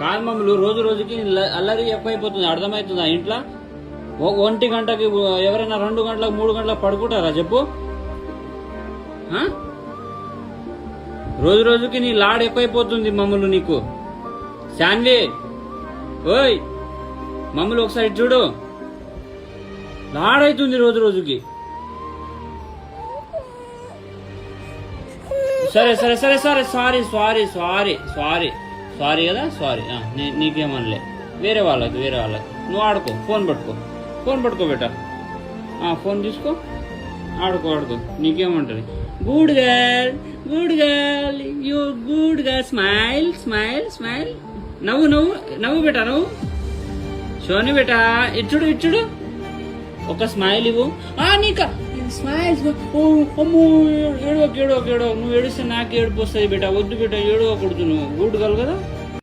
కాల్మములు రోజు రోజుకి అల్లరి ఎక్కువైపోతుంది అర్థమవుతుందా ఇంట్లో. ఒంటి గంటకి ఎవరైనా రెండు గంటలకు మూడు గంటలకు పడుకుంటారా చెప్పు? రోజు రోజుకి నీ లాడ్ ఎక్కువైపోతుంది మమ్మల్ని నీకు. శాన్వి ఓయ్ మమ్మల్ని ఒకసారి చూడు. లాడ్ అవుతుంది రోజు రోజుకి. సరే సరే సరే సరే sorry sorry sorry sorry. Sorry కదా? సారీ నీకేమనలే. వేరే వాళ్ళకి వేరే వాళ్ళకి. నువ్వు ఆడుకో. ఫోన్ పట్టుకో. ఫోన్ పట్టుకో బేట. ఫోన్ తీసుకో. ఆడుకో ఆడుకో. నీకేమంటుంది? Good girl good girl you good girl smile smile smile నవ్వు నవ్వు నవ్వు బేట నవ్వు. సోని బేట. ఇచ్చుడు ఇచ్చుడు ఒక స్మైల్ ఇవ్వు. నీకా నీక స్మైల్ అమ్మో ఏడవకు ఏడవకు ఏడవకు నువ్వు ఏడిస్తే నాకు ఏడుపు వస్తుంది బేట వద్దు బేట ఏడవకూడదు నువ్వు. గూడు గర్ల్ కదా?